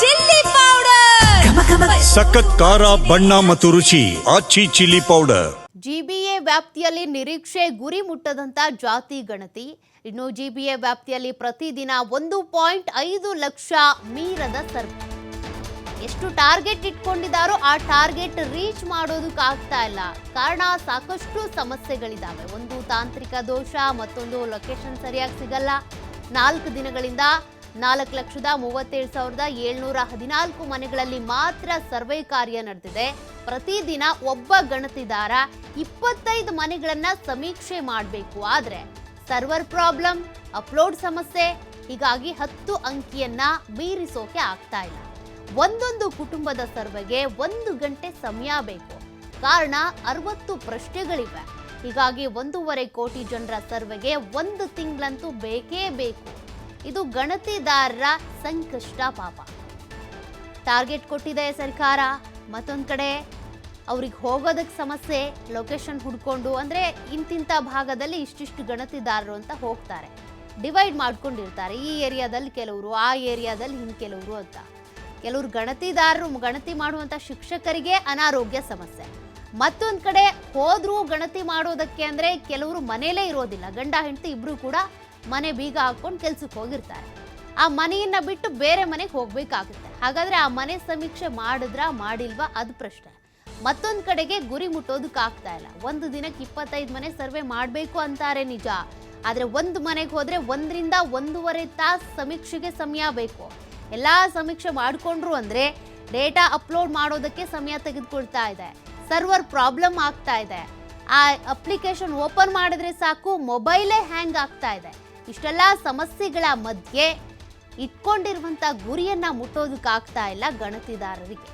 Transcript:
Chilli powder. ಸಖತ್ ಖಾರ ಬಣ್ಣ ಮತ್ತು ರುಚಿ ಆಚಿ ಚಿಲ್ಲಿ ಪೌಡರ್. ಜಿಬಿಎ ವ್ಯಾಪ್ತಿಯಲ್ಲಿ ನಿರೀಕ್ಷೆ ಗುರಿ ಮುಟ್ಟದಂತ ಜಾತಿ ಗಣತಿ. ಇನ್ನು ಜಿಬಿಎ ವ್ಯಾಪ್ತಿಯಲ್ಲಿ ಪ್ರತಿದಿನ ಒಂದು ಪಾಯಿಂಟ್ ಐದು ಲಕ್ಷ ಮೀರದ ಸರ್ ಎಷ್ಟು ಟಾರ್ಗೆಟ್ ಇಟ್ಕೊಂಡಿದ್ದಾರೋ ಆ ಟಾರ್ಗೆಟ್ ರೀಚ್ ಮಾಡೋದಕ್ಕಾಗ್ತಾ ಇಲ್ಲ. ಕಾರಣ ಸಾಕಷ್ಟು ಸಮಸ್ಯೆಗಳಿದ್ದಾವೆ ಒಂದು ತಾಂತ್ರಿಕ ದೋಷ ಮತ್ತೊಂದು ಲೊಕೇಶನ್ ಸರಿಯಾಗಿ ಸಿಗಲ್ಲ. ನಾಲ್ಕು ದಿನಗಳಿಂದ ನಾಲ್ಕು ಲಕ್ಷದ ಮೂವತ್ತೇಳು ಸಾವಿರದ ಏಳ್ನೂರ ಹದಿನಾಲ್ಕು ಮನೆಗಳಲ್ಲಿ ಮಾತ್ರ ಸರ್ವೆ ಕಾರ್ಯ ನಡೆದಿದೆ. ಪ್ರತಿದಿನ ಒಬ್ಬ ಗಣತಿದಾರ ಇಪ್ಪತ್ತೈದು ಮನೆಗಳನ್ನ ಸಮೀಕ್ಷೆ ಮಾಡಬೇಕು. ಆದರೆ ಸರ್ವರ್ ಪ್ರಾಬ್ಲಮ್, ಅಪ್ಲೋಡ್ ಸಮಸ್ಯೆ, ಹೀಗಾಗಿ ಹತ್ತು ಅಂಕಿಯನ್ನ ಮೀರಿಸೋಕೆ ಆಗ್ತಾ ಇಲ್ಲ. ಒಂದೊಂದು ಕುಟುಂಬದ ಸರ್ವೆಗೆ ಒಂದು ಗಂಟೆ ಸಮಯ ಬೇಕು. ಕಾರಣ ಅರವತ್ತು ಪ್ರಶ್ನೆಗಳಿವೆ. ಹೀಗಾಗಿ ಒಂದೂವರೆ ಕೋಟಿ ಜನರ ಸರ್ವೆಗೆ ಒಂದು ತಿಂಗಳಂತೂ ಬೇಕೇ ಬೇಕು. ಇದು ಗಣತಿದಾರರ ಸಂಕಷ್ಟ ಪಾಪ. ಟಾರ್ಗೆಟ್ ಕೊಟ್ಟಿದೆ ಸರ್ಕಾರ. ಮತ್ತೊಂದು ಕಡೆ ಅವ್ರಿಗೆ ಹೋಗೋದಕ್ಕೆ ಸಮಸ್ಯೆ, ಲೊಕೇಶನ್ ಹುಡ್ಕೊಂಡು, ಅಂದರೆ ಇಂತಿಂಥ ಭಾಗದಲ್ಲಿ ಇಷ್ಟಿಷ್ಟು ಗಣತಿದಾರರು ಅಂತ ಹೋಗ್ತಾರೆ. ಡಿವೈಡ್ ಮಾಡ್ಕೊಂಡಿರ್ತಾರೆ, ಈ ಏರಿಯಾದಲ್ಲಿ ಕೆಲವರು, ಆ ಏರಿಯಾದಲ್ಲಿ ಹಿಂಗೆ ಕೆಲವರು ಅಂತ. ಕೆಲವರು ಗಣತಿದಾರರು, ಗಣತಿ ಮಾಡುವಂಥ ಶಿಕ್ಷಕರಿಗೆ ಅನಾರೋಗ್ಯ ಸಮಸ್ಯೆ. ಮತ್ತೊಂದು ಕಡೆ ಹೋದ್ರೂ ಗಣತಿ ಮಾಡೋದಕ್ಕೆ ಅಂದರೆ ಕೆಲವರು ಮನೆಯಲ್ಲೇ ಇರೋದಿಲ್ಲ. ಗಂಡ, ಹೆಂಡತಿ ಇಬ್ಬರು ಕೂಡ ಮನೆ ಬೀಗ ಹಾಕ್ಕೊಂಡು ಕೆಲ್ಸಕ್ಕೆ ಹೋಗಿರ್ತಾರೆ. ಆ ಮನೆಯನ್ನ ಬಿಟ್ಟು ಬೇರೆ ಮನೆಗೆ ಹೋಗಬೇಕಾಗುತ್ತೆ. ಹಾಗಾದ್ರೆ ಆ ಮನೆ ಸಮೀಕ್ಷೆ ಮಾಡಿದ್ರಾ, ಮಾಡಿಲ್ವಾ, ಅದು ಪ್ರಶ್ನೆ. ಮತ್ತೊಂದು ಕಡೆಗೆ ಗುರಿ ಮುಟ್ಟೋದಕ್ಕಾಗ್ತಾ ಇಲ್ಲ. ಒಂದು ದಿನಕ್ಕೆ ಇಪ್ಪತ್ತೈದು ಮನೆ ಸರ್ವೆ ಮಾಡಬೇಕು ಅಂತಾರೆ ನಿಜ. ಆದರೆ ಒಂದು ಮನೆಗೆ ಹೋದರೆ ಒಂದರಿಂದ ಒಂದೂವರೆ ತಾಸು ಸಮೀಕ್ಷೆಗೆ ಸಮಯ ಬೇಕು. ಎಲ್ಲ ಸಮೀಕ್ಷೆ ಮಾಡಿಕೊಂಡ್ರು ಅಂದರೆ ಡೇಟಾ ಅಪ್ಲೋಡ್ ಮಾಡೋದಕ್ಕೆ ಸಮಯ ತೆಗೆದುಕೊಳ್ತಾ ಇದೆ. ಸರ್ವರ್ ಪ್ರಾಬ್ಲಮ್ ಆಗ್ತಾ ಇದೆ. ಆ ಅಪ್ಲಿಕೇಶನ್ ಓಪನ್ ಮಾಡಿದ್ರೆ ಸಾಕು, ಮೊಬೈಲೇ ಹ್ಯಾಂಗ್ ಆಗ್ತಾ ಇದೆ. ಇಷ್ಟೆಲ್ಲ ಸಮಸ್ಯೆಗಳ ಮಧ್ಯೆ ಇಟ್ಕೊಂಡಿರುವಂಥ ಗುರಿಯನ್ನ ಮುಟ್ಟೋದಕ್ಕಾಗ್ತಾ ಇಲ್ಲ ಗಣತಿದಾರರಿಗೆ.